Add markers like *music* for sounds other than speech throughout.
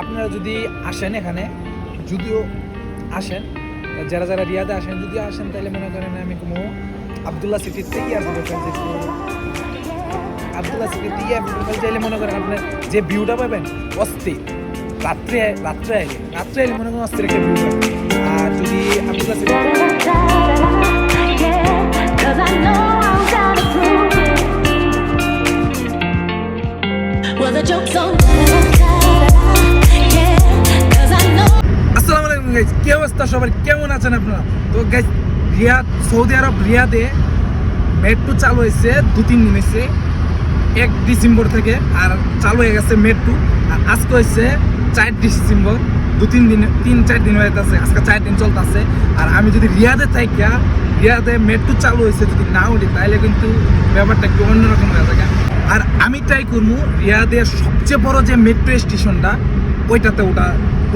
আপনারা যদি আসেন এখানে যদিও আসেন যারা যারা রিয়াদে আসেন যদি আসেন তাহলে মনে করেন আমি কোনো আবদুল্লাহ সিটির থেকে একটু আবদুল্লাহ সিটির থেকে এয়ারপোর্টের চাইলে মনে করেন আপনার যে ভিউটা পাবেন অস্থির। রাত্রে রাত্রে আইলে রাত্রে আইলে মনে করেন অস্থির একটা ভিউ পাবেন। আর যদি Abdullah city. Well, the joke's on. আলাইকুম গাইজ কি অবস্থা সবার? কেমন আছেন আপনারা? তো গাইজ রিয়াদ, সৌদি আরব রিয়াদে মেট্রো চালু হয়েছে দু তিন দিন হয়েছে, এক ডিসেম্বর থেকে, আর চালু হয়ে গেছে মেট্রো। আর আজকে হয়েছে চার ডিসেম্বর দু তিন দিন, তিন, চার দিন হয়ে আছে আজকে চার দিন চলতেছে। আর আমি যদি রিয়াদে থাকি রিয়াদে মেট্রো চালু হয়েছে যদি না উঠি, তাহলে কিন্তু ব্যাপারটা একটু অন্যরকম হয়ে থাকে আর আমি ট্রাই করব রিয়াদের সবচেয়ে বড় যে মেট্রো স্টেশনটা, ওইটাতে ওটা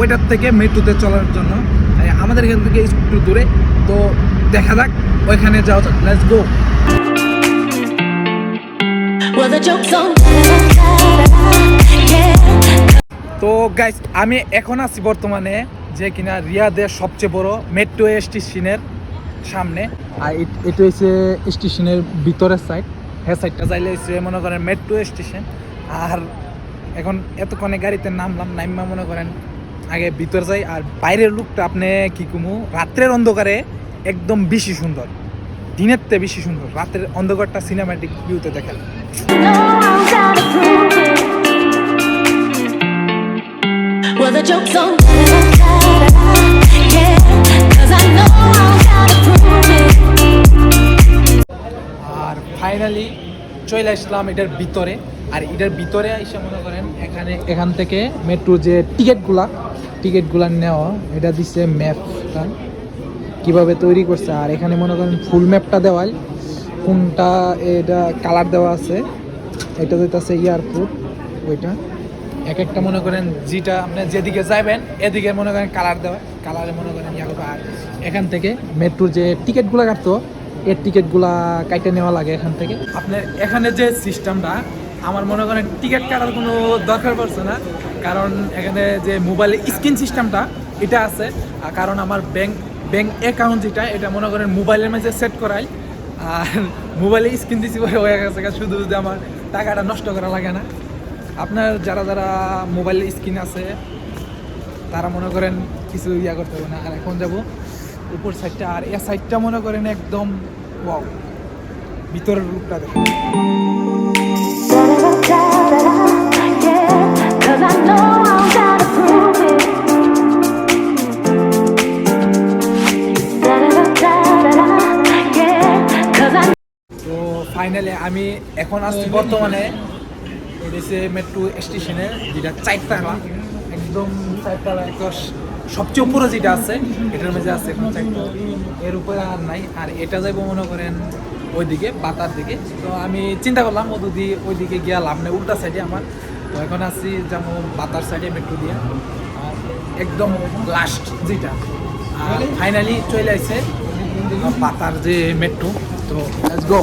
ওইটার থেকে মেট্রোতে চলার জন্য। আমাদের এখান থেকে একটু দূরে। তো দেখা যাক ওইখানে যাওয়া যাক লেটস গো তো গাইস আমি এখন আছি বর্তমানে যে কিনা রিয়াদের সবচেয়ে বড় মেট্রো স্টেশনের সামনে। আর এটা হচ্ছে স্টেশনের ভিতরের সাইড হ্যাঁ সাইডটা যাইলে হচ্ছে মনে করেন মেট্রো স্টেশন আর এখন এতক্ষণে গাড়িতে নামলাম নাইমা মনে করেন আগে ভিতর যাই আর বাইরের লুকটা আপনি কি কুমু রাত্রের অন্ধকারে একদম বেশি সুন্দর দিনের থেকে বেশি সুন্দর রাতের অন্ধকারটা সিনেমাটিক ভিউতে দেখেন know I gotta prove it. Well, the joke's on Yeah, cause I know I gotta prove it. আর ফাইনালি চলে আসলাম এটার ভিতরে আর এটার ভিতরে এসে মনে করেন এখানে এখান থেকে মেট্রো যে টিকিটগুলা টিকিটগুলা নেওয়া, এটা দিচ্ছে ম্যাপটা কীভাবে তৈরি করছে, আর এখানে মনে করেন ফুল ম্যাপটা দেওয়াল, কোনটা এটা কালার দেওয়া আছে, এটা যেটাছে এয়ারপোর্ট ওইটা। এক একটা মনে করেন যেটা আপনি যেদিকে যাবেন এদিকে মনে করেন কালার দেওয়া কালারে মনে করেন ইয়া আর এখান থেকে মেট্রোর যে টিকিটগুলো কাটতো, এর টিকিটগুলা কাইটে নেওয়া লাগে এখান থেকে। আপনার এখানে যে সিস্টেমটা আমার মনে করেন টিকিট কাটার কোনো দরকার পড়ছে না। কারণ এখানে যে মোবাইলে স্ক্রিন সিস্টেমটা এটা আছে। কারণ আমার ব্যাংক ব্যাংক অ্যাকাউন্ট যেটা, এটা মনে করেন মোবাইলের মাঝে সেট করাই। আর মোবাইলে স্ক্রিন দিছি বলে হয়ে গেছে শুধু শুধু আমার টাকাটা নষ্ট করা লাগে না। আপনার যারা যারা মোবাইলে স্ক্রিন আছে, তারা মনে করেন কিছু ইয়া করতে হবে না। আর এখন যাব উপর সাইডটা আর এ সাইডটা মনে করেন একদম ওয়াও ভিতরের রূপটা দেখেন। ফাইনালি আমি এখন আসছি বর্তমানে। এদেশে মেট্রো স্টেশনে যেটা চারতলা। একদম চারতলা একটা সবচেয়ে উপরে যেটা আছে, এটার মধ্যে আছে এখন চারতলা। এর উপরে আর নাই। আর এটা যাইবো মনে করেন ওইদিকে, বাতার দিকে। তো আমি চিন্তা করলাম ও যদি ওইদিকে গিয়া লাভ নেই, উল্টা সাইডে আমার তো এখন আসছি যেমন বাতার সাইডে মেট্রো দিয়ে। একদম লাস্ট যেটা। আর ফাইনালি চলে আসছে পাতার যে মেট্রো। তো লেটস গো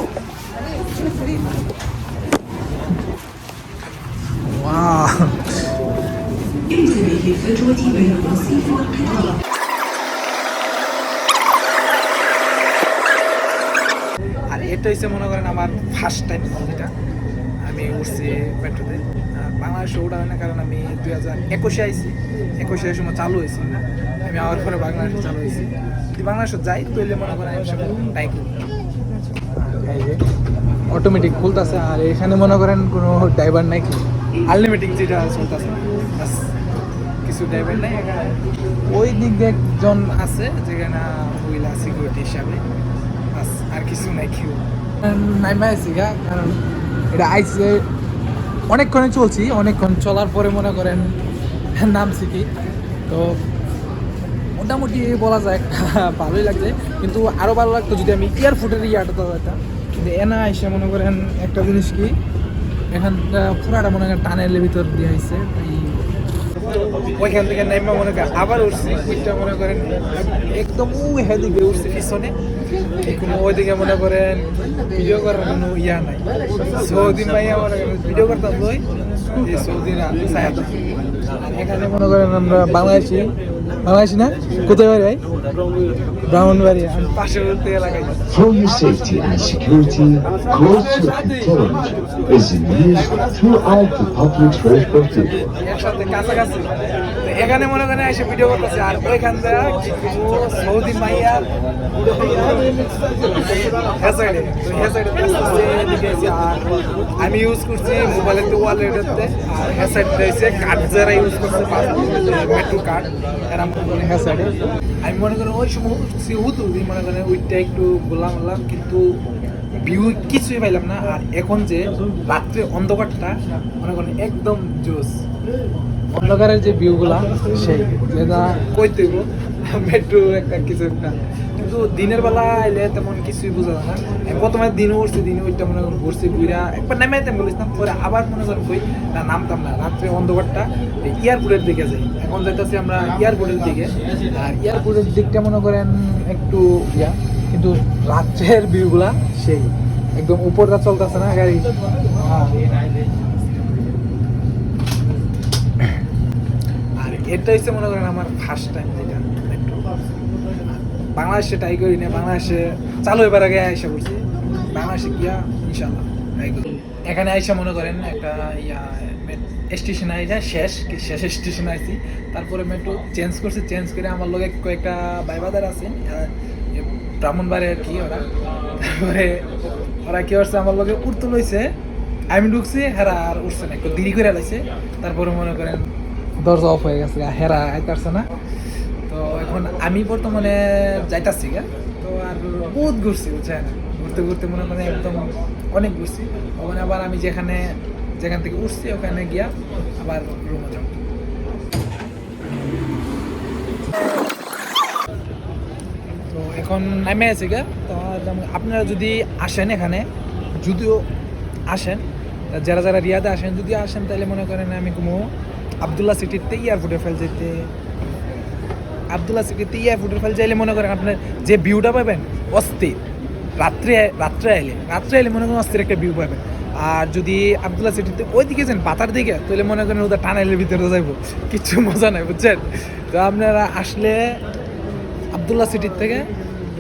আর এটা হচ্ছে মনে করেন আমার ফার্স্ট টাইম যেটা। আমি উঠছি মেট্রোতে। বাংলাদেশে ওঠা হয় না কারণ আমি দুই হাজার একুশে আইসি একুশে সময় চালু হয়েছি আমি আবার পরে বাংলাদেশে চালু হয়েছি। যদি বাংলাদেশে যাই তাহলে মনে করেন আমি সব টাই অটোমেটিক খুলতেছে আর এখানে মনে করেন কোনো ড্রাইভার নাই কি? আনলিমিটেড যেটা চলতেছে কিছু ড্রাইভার নাই। এখানে ওই দিক দিয়ে একজন আছে যেখানে মহিলা সিকিউরিটি হিসাবে আর কিছু নাই কেউ। নাইমা আছি গা কারণ এটা আইসে অনেকক্ষণে চলছি, অনেকক্ষণ চলার পরে মনে করেন নামছি কি। তো মোটামুটি বলা যায়, *laughs* ভালোই লাগছে। কিন্তু আরও ভালো লাগতো যদি আমি এয়ারফুটের ইয়াটা যেতাম কিন্তু এনা এসে মনে করেন একটা জিনিস কি, এখানটা পুরাটা মনে করেন টানেলের ভিতর দিয়ে আইসে ওইখান থেকে নাইমা মনে করেন, আবার উঠছি ওইটা মনে করেন, একদম ওই হেদিকে উঠছি পিছনে। কোনো ওইদিকে মনে করেন ভিডিও করার কোনো ইয়া নাই। সৌদি মাইয়া মনে করেন ভিডিও করতাম ওই সৌদি না এখানে মনে করেন আমরা বাংলাদেশি বাংলাদেশি না? কোথায় ভাই? ব্রাহ্মণবাড়ি আমি পার্শ্ববর্তী এলাকায় For your safety and security, close to is in use throughout the public transport network. একসাথে কাছাকাছি। এখানে মনে করেন এসে ভিডিও করতেছে আর ওইখান থেকে সৌদি মাইয়া আমি ইউজ করছি মোবাইলের তো ওয়ালেটেতে আর হ্যাঁ সাইড দিয়েছে কার্ড যারা ইউজ করছে মেট্রো কার্ড এরা হ্যাঁ সাইডে আমি মনে করেন, ওই সময় উঠছি মনে করেন ওইটা একটু গোলাম হলাম কিন্তু ভিউ কিছুই পাইলাম না। আর এখন যে রাত্রে অন্ধকারটা, মনে করেন একদম জোস। অন্ধকারের যে ভিউগুলা সেই। যেটা কইতে মেট্রো একটা কিছু একটা। কিন্তু দিনের বেলা আইলে তেমন কিছুই বোঝা যায় না। প্রথমে দিনও উঠছি, দিনে ওইটা মনে করেন ঘুরছি ঘুরা একবার নামে আইতাম বলিতাম পরে আবার মনে করেন কই না, নামতাম না। রাত্রে অন্ধকারটা এয়ারপোর্টের দিকে যাই। এখন যাইতেছি আমরা এয়ারপোর্টের দিকে। আর এয়ারপোর্টের দিকটা মনে করেন একটু ইয়া, কিন্তু রাত্রের ভিউগুলা সেই। একদম উপরটা চলতেছে না গাড়ি হ্যাঁ। আর এটা হচ্ছে মনে করেন আমার ফার্স্ট টাইম যেটা। মেট্রো বাংলাদেশে ট্রাই করি না, বাংলাদেশে চালু এবার আগে আইসা করছি বাংলাদেশে গিয়া ইনশাল্লাহ। এখানে আইসা মনে করেন একটা ইয়া স্টেশন আইসা, শেষ শেষ স্টেশন আইছি। তারপরে মেট্রো চেঞ্জ করছে চেঞ্জ করে আমার লগে কয়েকটা বাইবাদার আছে। ব্রাহ্মণবাড়ে আর কি ওরা? তারপরে ওরা কি করছে, আমার লগে উঠতে লইছে। আমি ঢুকছি, হেরা আর উঠছে না, একটু দেরি করে লাইছে। তারপরে মনে করেন দরজা অফ হয়ে গেছে হেরা আইতারছে না। তো এখন আমি বর্তমানে যাইতাছি, গা। তো আর বহুত ঘুরছি, বুঝছেন? ঘুরতে ঘুরতে মনে করেন একদম অনেক ঘুরছি। ওখানে আবার আমি যেখানে, যেখান থেকে উঠছি, ওখানে গিয়া আবার রুমে যাব। তো এখন নামে আছি, গা। তো আপনারা যদি আসেন এখানে, যদিও আসেন, যারা যারা রিয়াদে আসেন, যদি আসেন, তাহলে মনে করেন আমি কোনো আবদুল্লাহ সিটিতে এয়ারপোর্টে ফেল যেতে। আবদুল্লাহ সিটিতে এয়ারপোর্টে ফেল যাইলে মনে করেন আপনার যে ভিউটা পাবেন অস্থির। রাত্রে রাত্রে আইলে রাত্রে আইলে মনে করেন অস্থির একটা ভিউ পাবেন। আর যদি আবদুল্লাহ সিটিতে ওই দিকে যান, পাতার দিকে, তাহলে মনে করেন ওদের টানেলের ভিতরে যাইবো। কিচ্ছু মজা নাই, বুঝছেন? তো আপনারা আসলে আবদুল্লাহ সিটির থেকে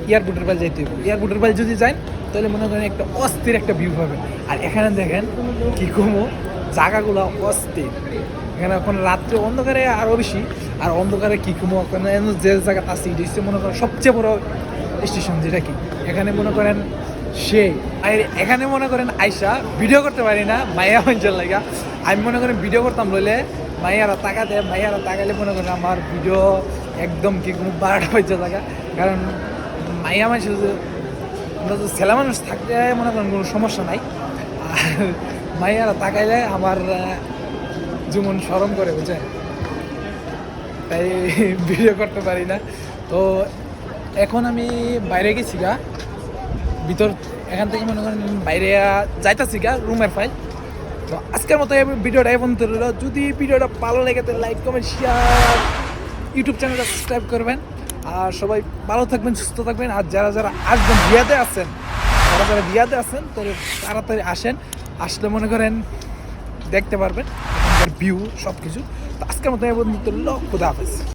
এয়ারপোর্টের পাল যাইতে হবে এয়ারপোর্টের পাল যদি যান, তাহলে মনে করেন একটা অস্থির একটা ভিউ পাবেন। আর এখানে দেখেন কি কমো জায়গাগুলো অস্থির। এখানে এখন রাত্রে অন্ধকারে আরও বেশি, আর অন্ধকারে কী ওখানে যে জায়গাটা আছে, এটা হচ্ছে মনে করেন সবচেয়ে বড় স্টেশন যেটা কি? এখানে মনে করেন সে, আর এখানে মনে করেন আইসা ভিডিও করতে পারি না, মায়া অঞ্চল লাগা। আমি মনে করেন ভিডিও করতাম লইলে মাইয়ারা তাকাতে মাইয়ারা তাকালে মনে করেন আমার ভিডিও একদম কি কোনো বারোটা বাজে থাকা কারণ মাইয়া মানুষ আমরা তো ছেলে মানুষ থাকতে মনে করেন কোনো সমস্যা নাই। আর মাইয়ারা তাকাইলে আমার জীবন স্মরণ করে বুঝে তাই *laughs* ভিডিও করতে পারি না। তো এখন আমি বাইরে গেছি গা। ভিতর, এখান থেকে মনে করেন বাইরে যাইতাছি গা রুমের ফাইল তো আজকের মতো ভিডিওটা এখন রইল। যদি ভিডিওটা ভালো লেগে তো লাইক কমেন্ট শেয়ার ইউটিউব চ্যানেলটা সাবস্ক্রাইব করবেন। আর সবাই ভালো থাকবেন, সুস্থ থাকবেন। আর যারা যারা আসবেন, বিয়াতে আছেন যারা যারা বিয়াতে আছেন তো তাড়াতাড়ি আসেন। আসলে মনে করেন দেখতে পারবেন ভিউ সব কিছু তো আজকের মতো বন্ধুত্ব লক্ষ্য খুদা